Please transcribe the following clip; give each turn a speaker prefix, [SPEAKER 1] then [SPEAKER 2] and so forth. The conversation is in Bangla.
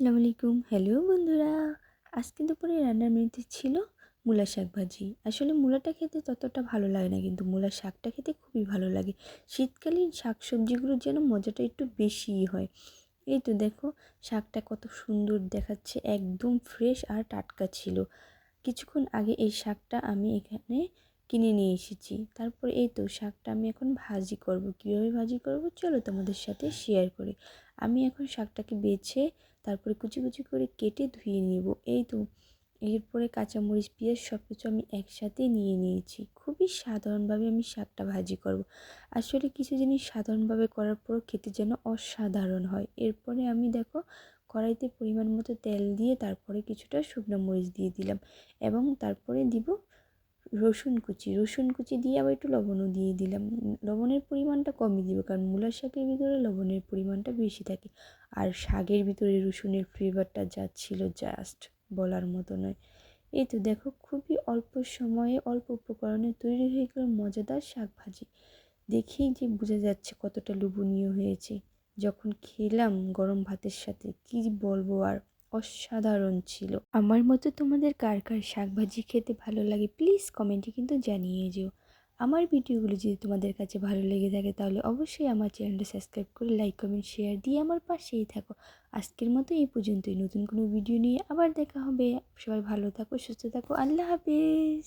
[SPEAKER 1] আসসালামু আলাইকুম। হ্যালো বন্ধুরা। আজকে দুপুরে রান্নার মেনুতে ছিল মূলা শাক ভাজি। আসলে মূলাটা খেতে ততটা ভালো লাগে না, কিন্তু মূলার শাকটা খেতে খুবই ভালো লাগে। শীতকালীন শাক সবজিগুলোর যেন মজাটা একটু বেশিই হয়। এই তো দেখো, শাকটা কত সুন্দর দেখাচ্ছে। একদম ফ্রেশ আর টাটকা ছিল। কিছুক্ষণ আগে এই শাকটা আমি এখানে কিনে নিয়ে এসেছি। তারপর এই তো শাকটা আমি এখন ভাজি করব। কীভাবে ভাজি করব? চলো তোমাদের সাথে শেয়ার করি। আমি এখন শাকটাকে বেছে তারপরে কুচি কুচি করে কেটে ধুয়ে নেব। এই তো এরপরে কাঁচামরিচ, পেঁয়াজ সব কিছু আমি একসাথে নিয়ে নিয়েছি। খুবই সাধারণভাবে আমি শাকটা ভাজি করব। আসলে কিছু জিনিস সাধারণভাবে করার পর খেতে যেন অসাধারণ হয়। এরপরে আমি দেখো কড়াইতে পরিমাণ মতো তেল দিয়ে তারপরে কিছুটা শুকনো মরিচ দিয়ে দিলাম এবং তারপরে দিব রসুন কুচি রসুন কুচি দিয়ে আবার একটু লবণও দিয়ে দিলাম। লবণের পরিমাণটা কমই দিব, কারণ মূলার শাকের ভিতরে লবণের পরিমাণটা বেশি থাকে। আর শাকের ভিতরে রসুনের ফ্লেভারটা যা ছিল জাস্ট বলার মতো নয়। এই তো দেখো, খুবই অল্প সময়ে, অল্প উপকরণে তৈরি হয়ে গেল মজাদার শাক ভাজি। দেখেই যে বোঝা যাচ্ছে কতটা লোভনীয় হয়েছে। যখন খেলাম গরম ভাতের সাথে, কি বলব আর? অসাধারণ ছিল। আমার মতো তোমাদের কার কার শাকভাজি খেতে ভালো লাগে প্লিজ কমেন্টে কিন্তু জানিয়ে যেও। আমার ভিডিওগুলো যদি তোমাদের কাছে ভালো লেগে থাকে তাহলে অবশ্যই আমার চ্যানেলটা সাবস্ক্রাইব করে লাইক কমেন্ট শেয়ার দিয়ে আমার পাশেই থাকো। আজকের মতো এই পর্যন্তই। নতুন কোনো ভিডিও নিয়ে আবার দেখা হবে। সবাই ভালো থাকো, সুস্থ থাকো। আল্লাহ হাফেজ।